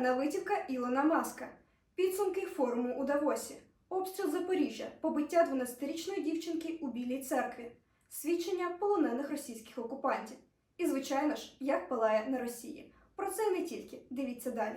скандальна витівка Ілона Маска, підсумки форуму у Давосі, обстріл Запоріжжя, побиття 12-річної дівчинки у Білій церкві, свідчення полонених російських окупантів. І, звичайно ж, як палає на Росії. Про це не тільки. Дивіться далі.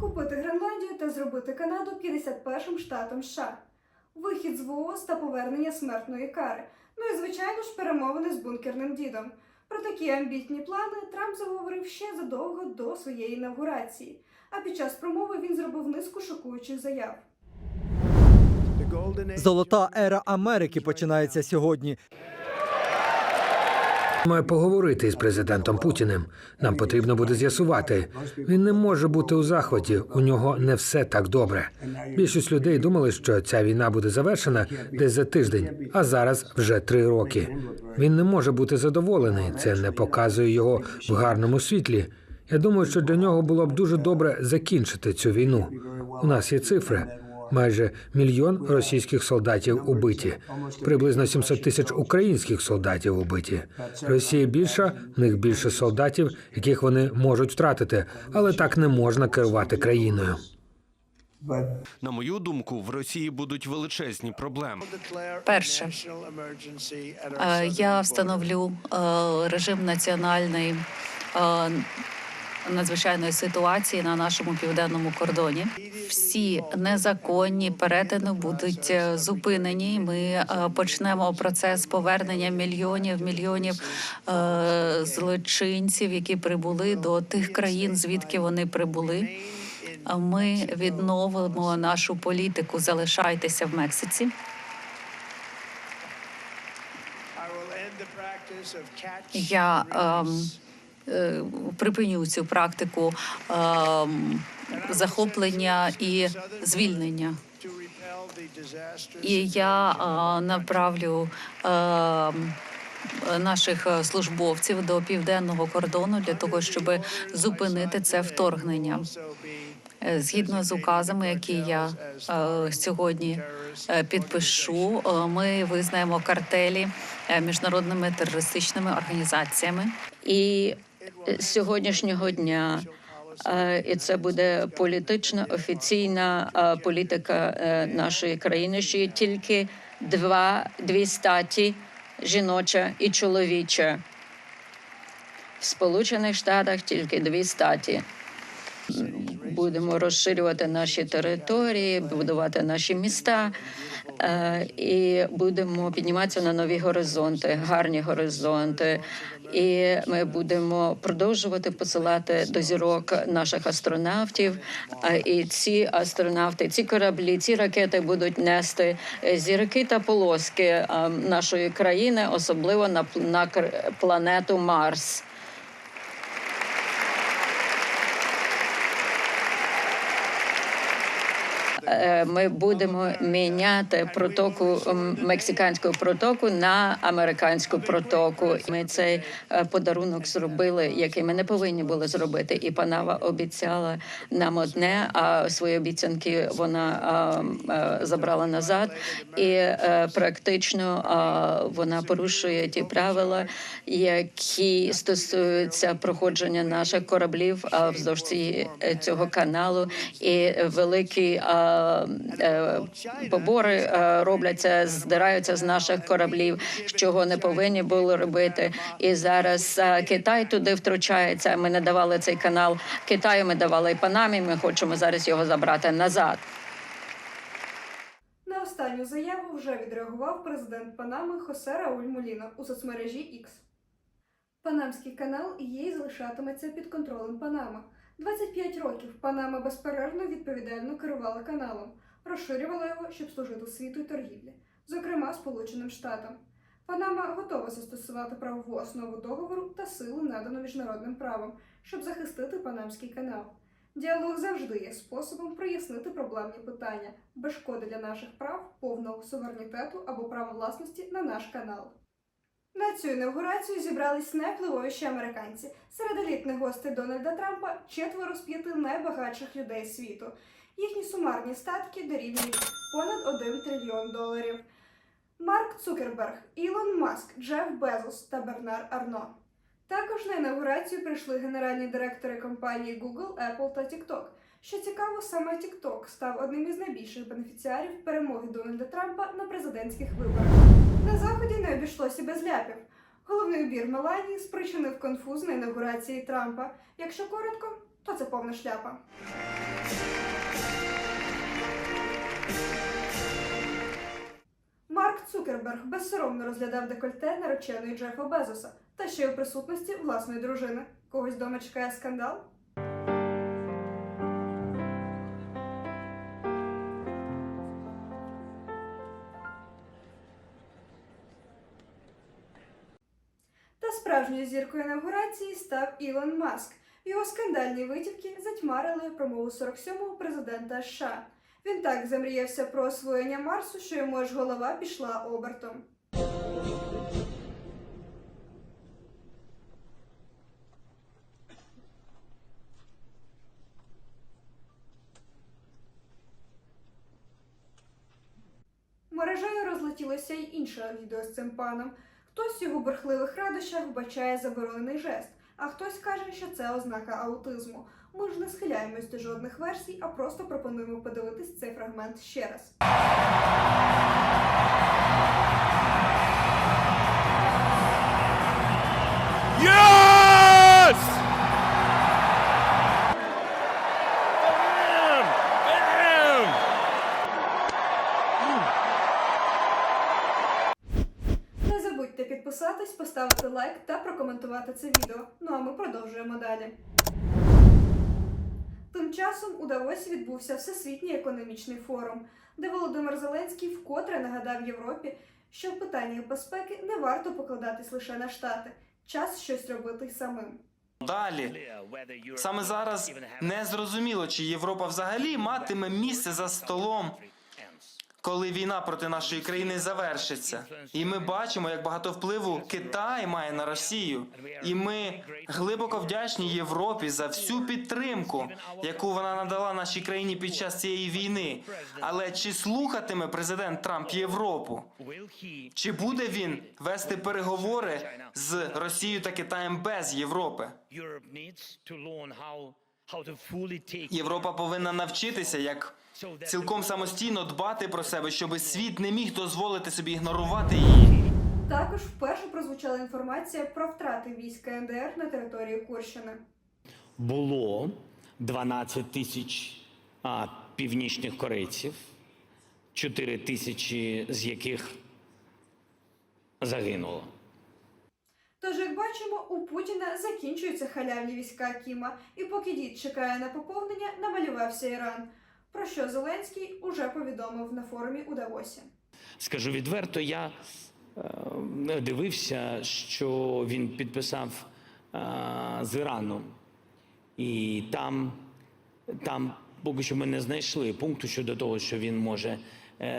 Купити Гренландію та зробити Канаду 51-м штатом США. Вихід з ВООЗ та повернення смертної кари. Ну і звичайно ж перемовини з бункерним дідом. Про такі амбітні плани Трамп заговорив ще задовго до своєї інавгурації. А під час промови він зробив низку шокуючих заяв. Золота ера Америки починається сьогодні. Маю поговорити з президентом Путіним. Нам потрібно буде з'ясувати. Він не може бути у захваті. У нього не все так добре. Більшість людей думали, що ця війна буде завершена десь за тиждень, а зараз вже три роки. Він не може бути задоволений. Це не показує його в гарному світлі. Я думаю, що для нього було б дуже добре закінчити цю війну. У нас є цифри. Майже мільйон російських солдатів убиті, приблизно 700 тисяч українських солдатів убиті. Росія більша, в них більше солдатів, яких вони можуть втратити, але так не можна керувати країною. На мою думку, в Росії будуть величезні проблеми. Перше, Е, я встановлю е, режим національної е, надзвичайної ситуації на нашому південному кордоні. Всі незаконні перетини будуть е, зупинені. Ми е, почнемо процес повернення мільйонів мільйонів е, злочинців, які прибули до тих країн, звідки вони прибули. Ми відновимо нашу політику. Залишайтеся в Мексиці. Я ем, припиню цю практику ем, захоплення і звільнення. І я е, направлю ем, наших е, службовців до південного кордону для того, щоб зупинити це вторгнення. Е, Згідно з указами, які я е, сьогодні е, підпишу, е, ми визнаємо картелі е, міжнародними терористичними організаціями. І сьогоднішнього дня і це буде політична офіційна політика е, нашої країни, що є тільки два дві статі жіноча і чоловіча. В Сполучених Штатах тільки дві статі. Будемо розширювати наші території, будувати наші міста і будемо підніматися на нові горизонти, гарні горизонти. І ми будемо продовжувати посилати до зірок наших астронавтів. І ці астронавти, ці кораблі, ці ракети будуть нести е, зірки та полоски е, нашої країни, особливо на на планету Марс. Ми будемо міняти протоку м, мексиканську протоку на американську протоку. Ми цей е, подарунок зробили, який ми не повинні були зробити. І Панава обіцяла нам одне, а свої обіцянки вона е, забрала назад. І е, практично вона порушує ті правила, які стосуються проходження наших кораблів вздовж е, цього каналу. І е, побори е, робляться, здираються з наших кораблів, чого не повинні були робити. І зараз е, Китай туди втручається. Ми не давали цей канал Китаю. Ми давали і Панамі. Ми хочемо зараз його забрати назад. На останню заяву вже відреагував президент Панами Хосе Рауль Моліно у соцмережі X. Панамський канал є і залишатиметься під контролем Панама. 25 років Панама безперервно відповідально керувала каналом, розширювала його, щоб служити світу й торгівлі, зокрема Сполученим Штатам. Панама готова застосувати правову основу договору та силу, надану міжнародним правом, щоб захистити Панамський канал. Діалог завжди є способом прояснити проблемні питання без шкоди для наших прав, повного суверенітету або права власності на наш канал. На цю інавгурацію зібрались найвпливовіші американці. Серед елітних гостей Дональда Трампа четверо з п'яти найбагатших людей світу. Їхні сумарні статки дорівнюють понад 1 трильйон доларів. Марк Цукерберг, Ілон Маск, Джеф Безос та Бернар Арно. Також на інаугурацію прийшли генеральні директори компаній Google, Apple та TikTok. Що цікаво, саме TikTok став одним із найбільших бенефіціарів перемоги Дональда Трампа на президентських виборах. На заході не обійшлося без ляпів. Головний убір Меланії спричинив конфуз на інаугурації Трампа. Якщо коротко, то це повна шляпа. Марк Цукерберг безсоромно розглядав декольте нареченої Джефа Безоса та ще й у присутності власної дружини. Когось дома чекає скандал? Справжньою зіркою інаугурації став Ілон Маск. Його скандальні витівки затьмарили промову 47-го президента США. Він так замріявся про освоєння Марсу, що йому аж голова пішла обертом. Мережею розлетілося й інше відео з цим паном. Хтось його брехливих радощах вбачає заборонений жест, а хтось каже, що це ознака аутизму. Ми ж не схиляємось до жодних версій, а просто пропонуємо подивитись цей фрагмент ще раз. Та прокоментувати це відео. Ну а ми продовжуємо далі. Тим часом у Давосі відбувся Всесвітній економічний форум, де Володимир Зеленський вкотре нагадав Європі, що в питаннях безпеки не варто покладатись лише на штати. Час щось робити самим. Далі саме зараз не зрозуміло, чи Європа взагалі матиме місце за столом, коли війна проти нашої країни завершиться. І ми бачимо, як багато впливу Китай має на Росію. І ми глибоко вдячні Європі за всю підтримку, яку вона надала нашій країні під час цієї війни. Але чи слухатиме президент Трамп Європу? Чи буде він вести переговори з Росією та Китаєм без Європи? Європа повинна навчитися, як цілком самостійно дбати про себе, щоби світ не міг дозволити собі ігнорувати її. Також вперше прозвучала інформація про втрати військ КНДР на території Курщини. було 12 тисяч а, північних корейців, 4 тисячі з яких загинуло. Тож, як бачимо, у Путіна закінчуються халявні війська Кіма, і поки дід чекає на поповнення, намалювався Іран. Про що Зеленський уже повідомив на форумі у Давосі. Скажу відверто, я е, дивився, що він підписав е, з Іраном, і там, там поки що ми не знайшли пункту щодо того, що він може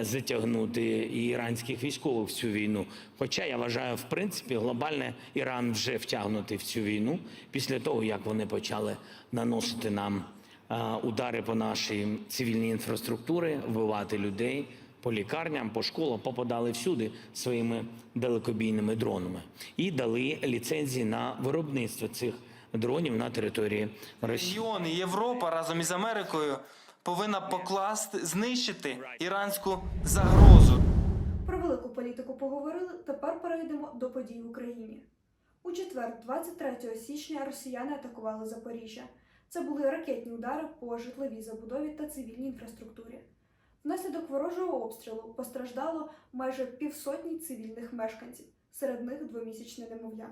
затягнути і іранських військових в цю війну. Хоча я вважаю, в принципі, глобально Іран вже втягнутий в цю війну після того, як вони почали наносити нам е, удари по нашій цивільній інфраструктурі, вбивати людей по лікарням, по школам, попадали всюди своїми далекобійними дронами і дали ліцензії на виробництво цих дронів на території Росії. Регіон Європа разом із Америкою повинна покласти знищити іранську загрозу. Про велику політику поговорили. Тепер перейдемо до подій в Україні. У четвер, 23 січня, росіяни атакували Запоріжжя. Це були ракетні удари по житловій забудові та цивільній інфраструктурі. Внаслідок ворожого обстрілу постраждало майже півсотні цивільних мешканців, серед них двомісячне немовля.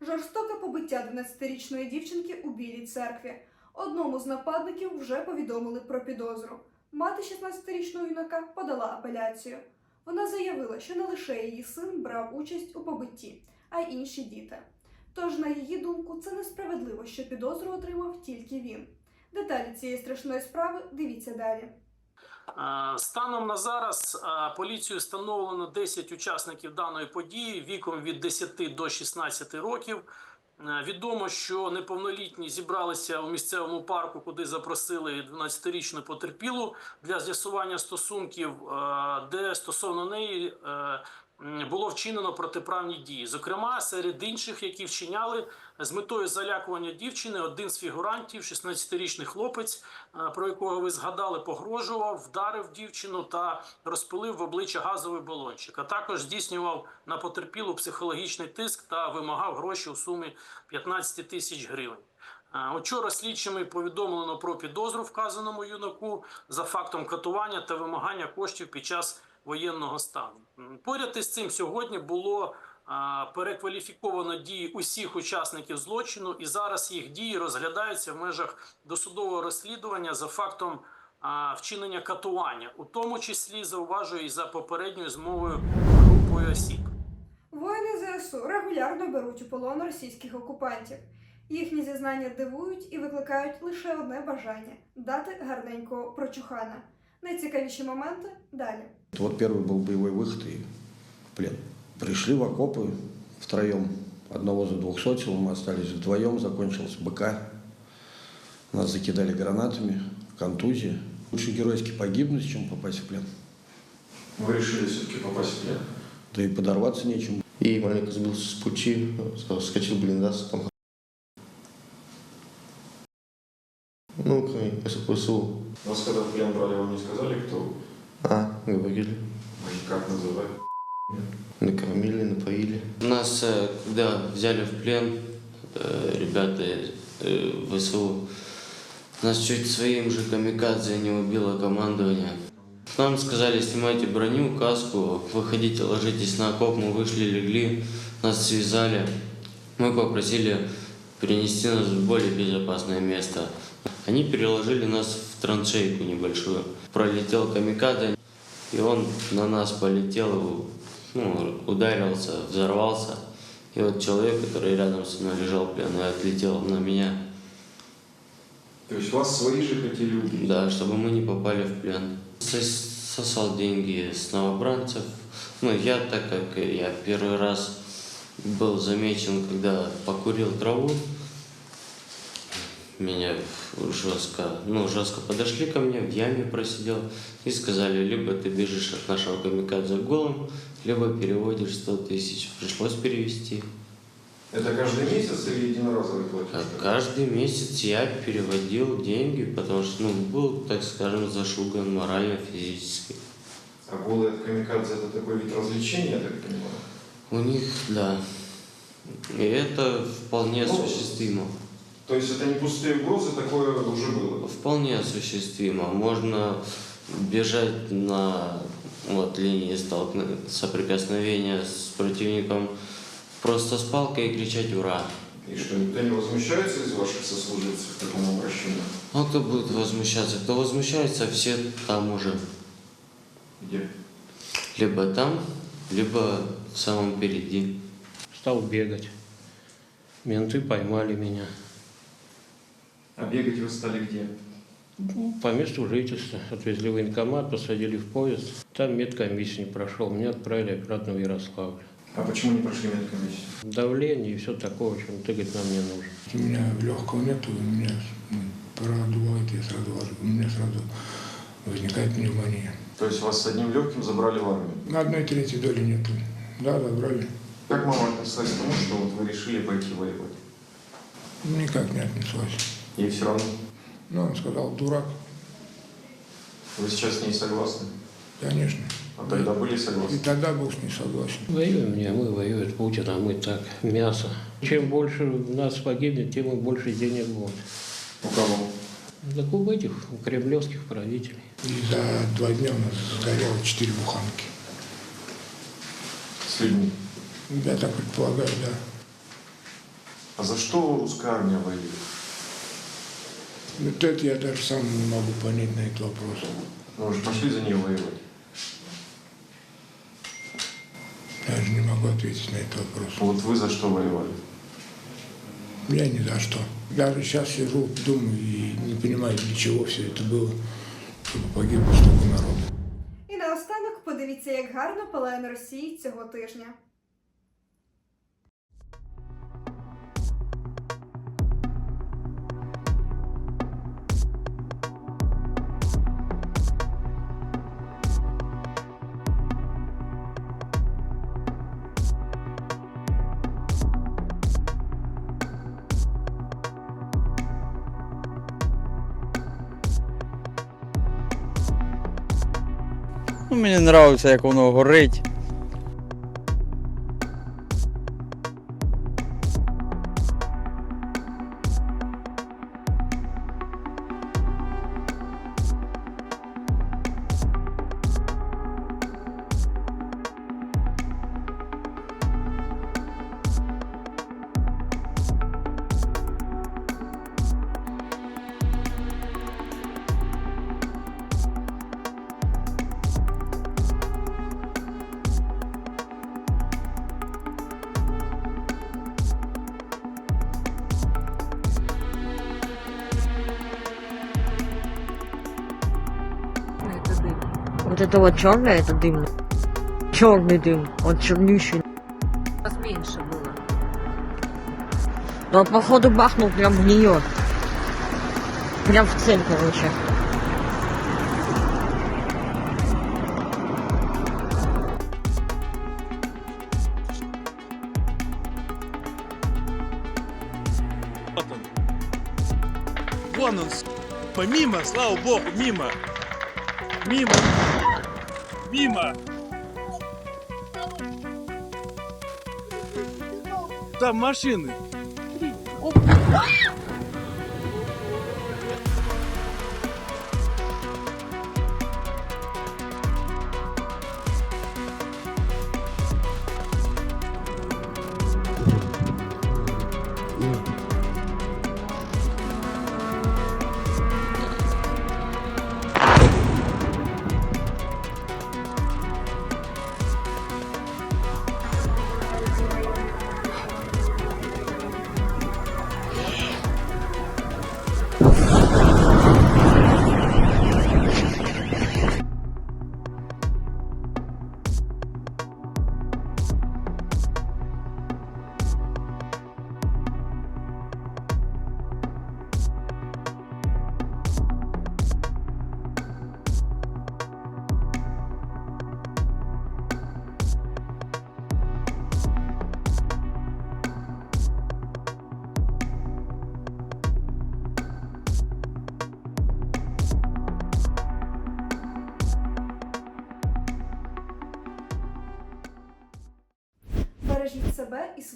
Жорстоке побиття 12-річної дівчинки у Білій церкві. Одному з нападників вже повідомили про підозру. Мати 16-річного юнака подала апеляцію. Вона заявила, що не лише її син брав участь у побитті, а й інші діти. Тож, на її думку, це несправедливо, що підозру отримав тільки він. Деталі цієї страшної справи дивіться далі. Е, Станом на зараз е, поліцією встановлено 10 учасників даної події віком від 10 до 16 років. Е, Відомо, що неповнолітні зібралися у місцевому парку, куди запросили 12-річну потерпілу для з'ясування стосунків, е, де стосовно неї е, було вчинено протиправні дії. Зокрема, серед інших, які вчиняли з метою залякування дівчини, один з фігурантів, 16-річний хлопець, е, про якого ви згадали, погрожував, вдарив дівчину та розпилив в обличчя газовий балончик. А також здійснював на потерпілу психологічний тиск та вимагав гроші у сумі 15 тисяч гривень. Е, Учора слідчими повідомлено про підозру вказаному юнаку за фактом катування та вимагання коштів під час воєнного стану. Поряд із цим сьогодні було перекваліфіковано дії усіх учасників злочину, і зараз їх дії розглядаються в межах досудового розслідування за фактом вчинення катування, у тому числі зауважую і за попередньою змовою групою осіб. Воїни ЗСУ регулярно беруть у полон російських окупантів. Їхні зізнання дивують і викликають лише одне бажання дати гарненького прочухана. Найцікавіші моменти далі. Вот первый был боевой выход и в плен. Пришли в окопы втроем. Одного за двухсотил, мы остались вдвоем, закончилась БК. Нас закидали гранатами, контузия. Лучше геройски погибнуть, чем попасть в плен. Вы решили все-таки попасть в плен? Да и подорваться нечем. И маленько сбился с пути, скочил блиндаж, там Ну, к СПСУ. Вас когда в плен брали, вам не сказали, кто вы? А, говорили. И как называют? Накормили, напоили. Нас, э, когда взяли в плен, э, ребята э, ВСУ, нас чуть своим же камикадзе не убило командование. Нам сказали, снимайте броню, каску, выходите, ложитесь на окоп, мы вышли, легли, нас связали. Мы попросили перенести нас в более безопасное место. Они переложили нас в траншейку небольшую. Пролетел камикадзе, и он на нас полетел, ну, ударился, взорвался. И вот человек, который рядом со мной лежал пленный, отлетел на меня. То есть вас свои же хотели убить? Да, чтобы мы не попали в плен. Сос- Сосал деньги с новобранцев. Ну, я, так как я первый раз был замечен, когда покурил траву, меня жестко, ну, жестко подошли ко мне, в яме просидел и сказали, либо ты бежишь от нашего камикадзе голым, либо переводишь 100 тысяч. Пришлось перевести. Это каждый месяц или единоразовый платеж? А Каждый месяц я переводил деньги, потому что ну, был, так скажем, зашуган морально, физически. А голый от камикадзе это такой вид развлечения, я так понимаю? У них, да. И это вполне Ну, осуществимо. То есть это не пустые угрозы, такое уже было? Вполне осуществимо. Можно бежать на вот, линии столкно- соприкосновения с противником просто с палкой и кричать «Ура!». И что, никто не возмущается из ваших сослуживцев такому обращению? А кто будет возмущаться? Кто возмущается, все там уже. Где? Либо там, либо в самом впереди. Стал бегать. Менты поймали меня. А бегать вы стали где? По месту жительства. Отвезли в военкомат, посадили в поезд. Там медкомиссию не прошел. Меня отправили обратно в Ярославль. А почему не прошли медкомиссию? Давление и все такого, чем ты, говорит, нам не нужен. У меня легкого нету, у меня ну, продувает, я сразу у меня сразу возникает пневмония. То есть вас с одним легким забрали в армию? На одной третьей доли нету. Да, забрали. Как мама отнеслась к тому, что вот вы решили пойти воевать? Никак не отнеслась. Ей все равно? Но он сказал, дурак, Вы сейчас с ней согласны? конечно. А тогда были И согласны? тогда был с ней согласен. Воюем не мы, воюет Путин, а мы так, мясо. Чем больше нас погибнет, тем и больше денег будет. У кого? Так у этих, у кремлевских правителей. И за два дня у нас сгорело четыре буханки. С людьми. Я так предполагаю, да. А за что русская армия воюет? Вот это я даже сам не могу понять на этот вопрос. Ну, вы же пошли за нее воевать. Даже не могу ответить на этот вопрос. Вот вы за что воевали? Я ни за что. Даже сейчас сижу, думаю и не понимаю, для чего все это было, чтобы погибло столько народу. І наостанок подивіться, як гарно палає на Росії цього тижня. Ну, мені подобається, як воно горить. Вот это вот черное, это дым. Черный дым, он чернющий. меньше было. Но походу бахнул прям в нее. Прям в цель, короче. Вон он, помимо, слава богу, мимо. Мимо. Мимо. Там машины.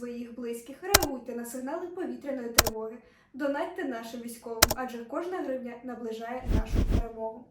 Своїх близьких. Реагуйте на сигнали повітряної тривоги. Донатьте нашим військовим, адже кожна гривня наближає нашу перемогу.